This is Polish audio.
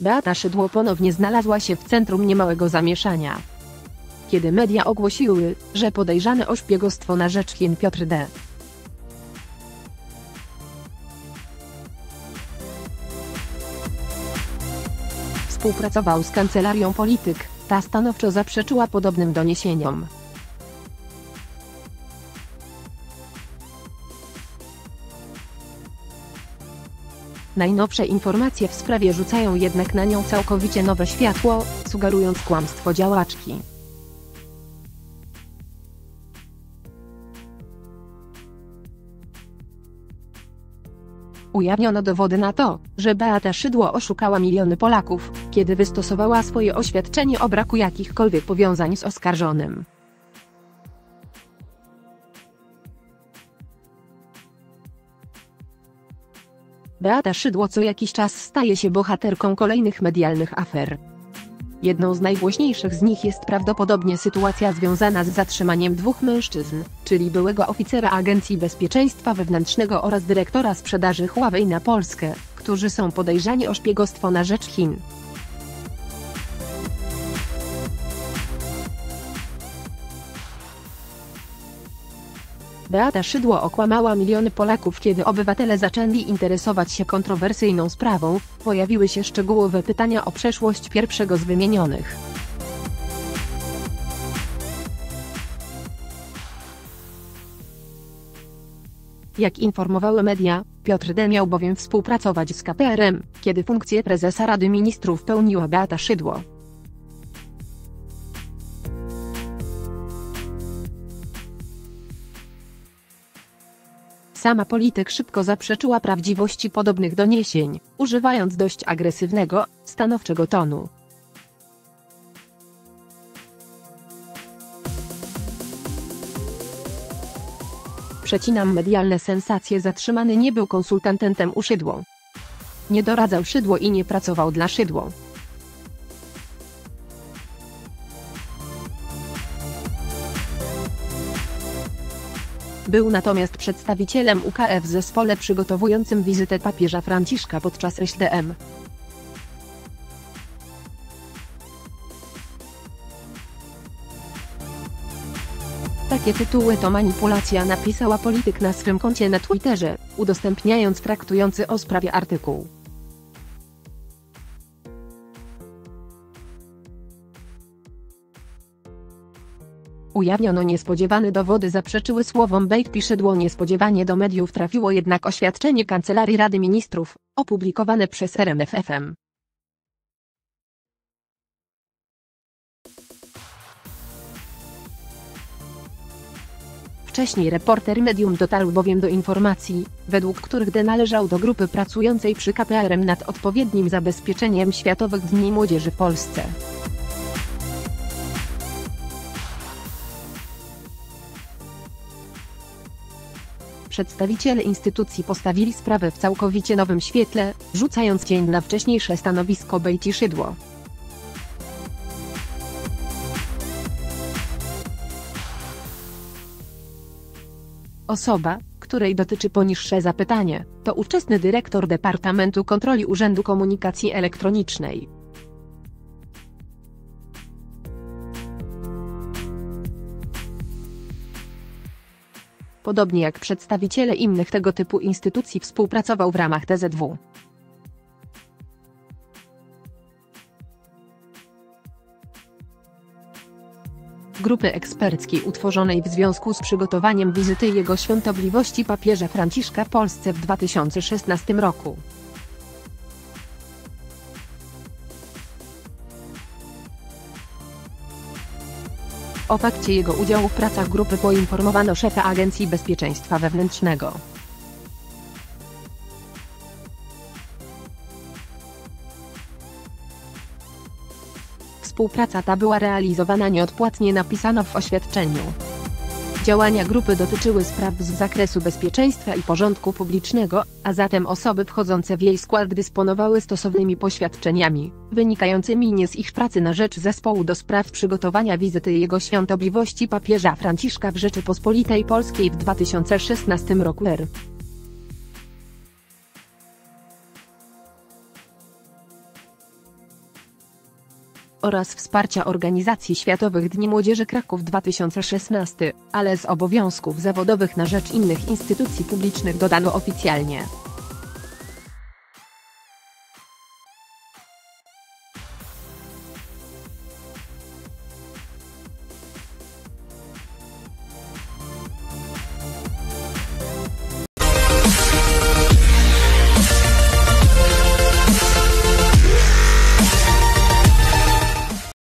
Beata Szydło ponownie znalazła się w centrum niemałego zamieszania. Kiedy media ogłosiły, że podejrzany o szpiegostwo na rzecz Chin Piotr D. Współpracował z kancelarią polityk, ta stanowczo zaprzeczyła podobnym doniesieniom. Najnowsze informacje w sprawie rzucają jednak na nią całkowicie nowe światło, sugerując kłamstwo działaczki. Ujawniono dowody na to, że Beata Szydło oszukała miliony Polaków, kiedy wystosowała swoje oświadczenie o braku jakichkolwiek powiązań z oskarżonym. Beata Szydło co jakiś czas staje się bohaterką kolejnych medialnych afer. Jedną z najgłośniejszych z nich jest prawdopodobnie sytuacja związana z zatrzymaniem dwóch mężczyzn, czyli byłego oficera Agencji Bezpieczeństwa Wewnętrznego oraz dyrektora sprzedaży Huawei na Polskę, którzy są podejrzani o szpiegostwo na rzecz Chin. Beata Szydło okłamała miliony Polaków kiedy obywatele zaczęli interesować się kontrowersyjną sprawą, pojawiły się szczegółowe pytania o przeszłość pierwszego z wymienionych. Jak informowały media, Piotr D. miał bowiem współpracować z KPRM, kiedy funkcję prezesa Rady Ministrów pełniła Beata Szydło. Sama polityk szybko zaprzeczyła prawdziwości podobnych doniesień, używając dość agresywnego, stanowczego tonu. Przecinam medialne sensacje zatrzymany nie był konsultantem u. Nie doradzał Szydło i nie pracował dla Szydło. Był natomiast przedstawicielem UKF w zespole przygotowującym wizytę papieża Franciszka podczas SDM. Takie tytuły to manipulacja napisała polityk na swym koncie na Twitterze, udostępniając traktujący o sprawie artykuł. Ujawniono niespodziewane dowody zaprzeczyły słowom Bejt Piszydło niespodziewanie do mediów trafiło jednak oświadczenie Kancelarii Rady Ministrów, opublikowane przez RMFFM. Wcześniej reporter medium dotarł bowiem do informacji, według których D należał do grupy pracującej przy KPRM nad odpowiednim zabezpieczeniem Światowych Dni Młodzieży w Polsce. Przedstawiciele instytucji postawili sprawę w całkowicie nowym świetle, rzucając cień na wcześniejsze stanowisko Bejti Szydło. Osoba, której dotyczy poniższe zapytanie, to ówczesny dyrektor Departamentu Kontroli Urzędu Komunikacji Elektronicznej. Podobnie jak przedstawiciele innych tego typu instytucji współpracował w ramach TZW. Grupy eksperckiej utworzonej w związku z przygotowaniem wizyty Jego Świątobliwości papieża Franciszka w Polsce w 2016 roku. O fakcie jego udziału w pracach grupy poinformowano szefa Agencji Bezpieczeństwa Wewnętrznego. Współpraca ta była realizowana nieodpłatnie napisano w oświadczeniu. Działania grupy dotyczyły spraw z zakresu bezpieczeństwa i porządku publicznego, a zatem osoby wchodzące w jej skład dysponowały stosownymi poświadczeniami, wynikającymi nie z ich pracy na rzecz zespołu do spraw przygotowania wizyty Jego Świątobliwości papieża Franciszka w Rzeczypospolitej Polskiej w 2016 roku R. oraz wsparcia organizacji Światowych Dni Młodzieży Kraków 2016, ale z obowiązków zawodowych na rzecz innych instytucji publicznych dodano oficjalnie.